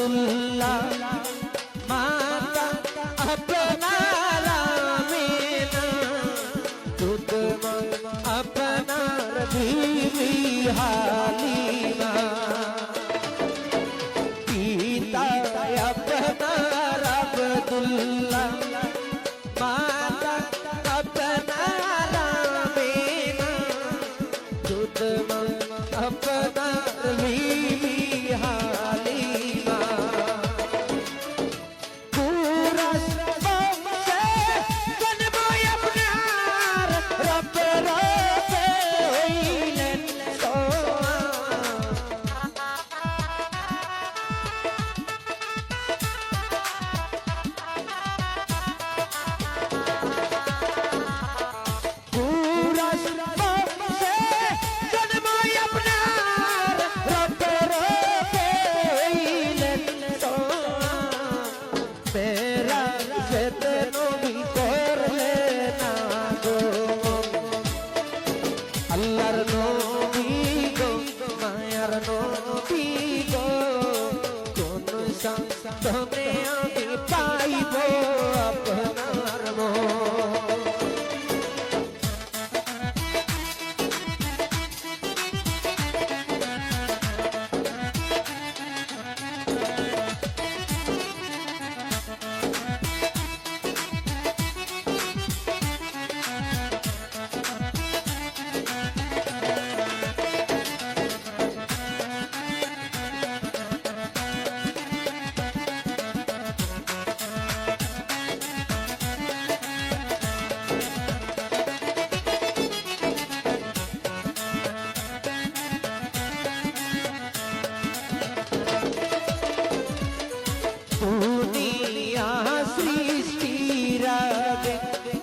আব্দুল্লাহ। মাতা আপনার আমিনা। দুধ আপনার বিবি হালিমা। পিতা আপনার আব্দুল্লাহ। মাতা আপনার আমিনা। দুধ আপনার বিবি দিশা তোমরে আমি পাইবো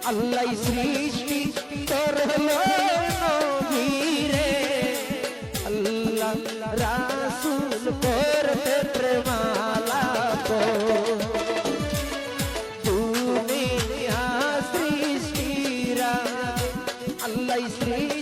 আল্লাহ সৃষ্টি করল নবীরে। আল্লাহ রাসুল করতে প্রেমালা তুমি সৃষ্টিরা আল্লাহ সৃষ্টি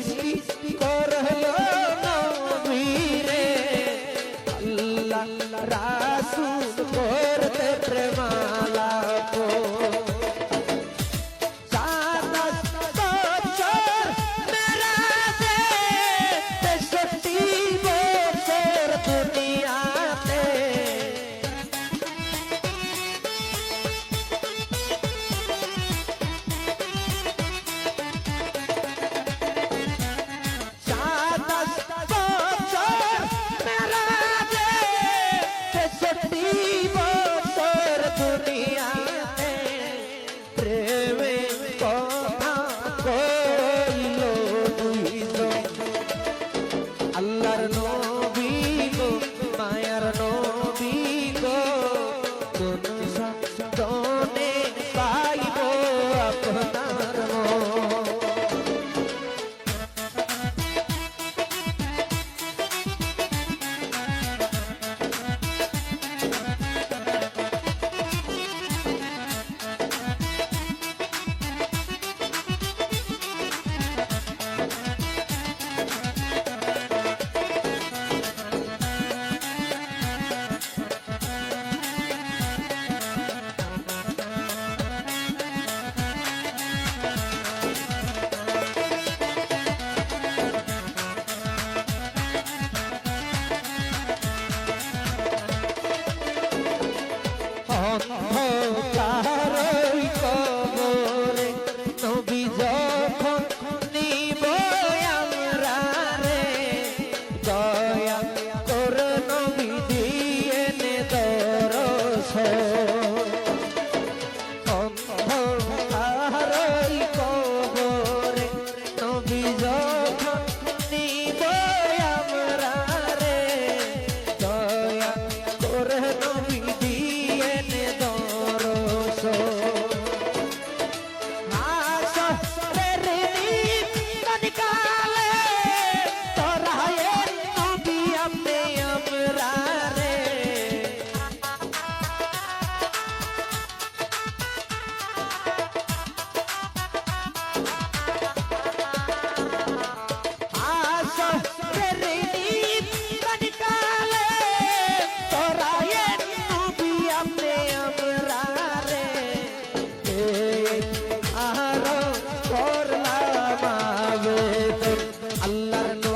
estar en lo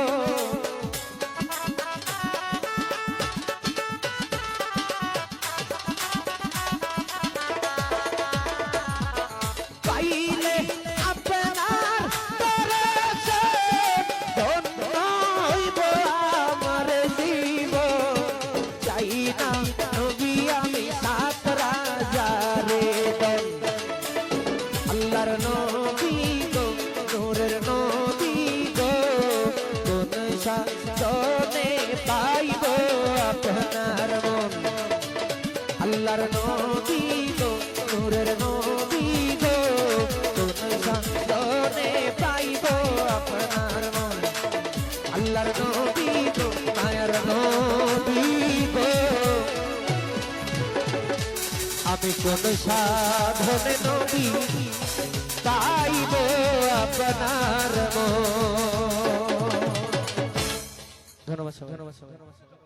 Oh. আপনার মন আল্লাহর নবী গো, নূরের নবী আমি কোন সাধনে নবী, পাইব আপনার ধন্যবাদ। ধন্যবাদ সবাই।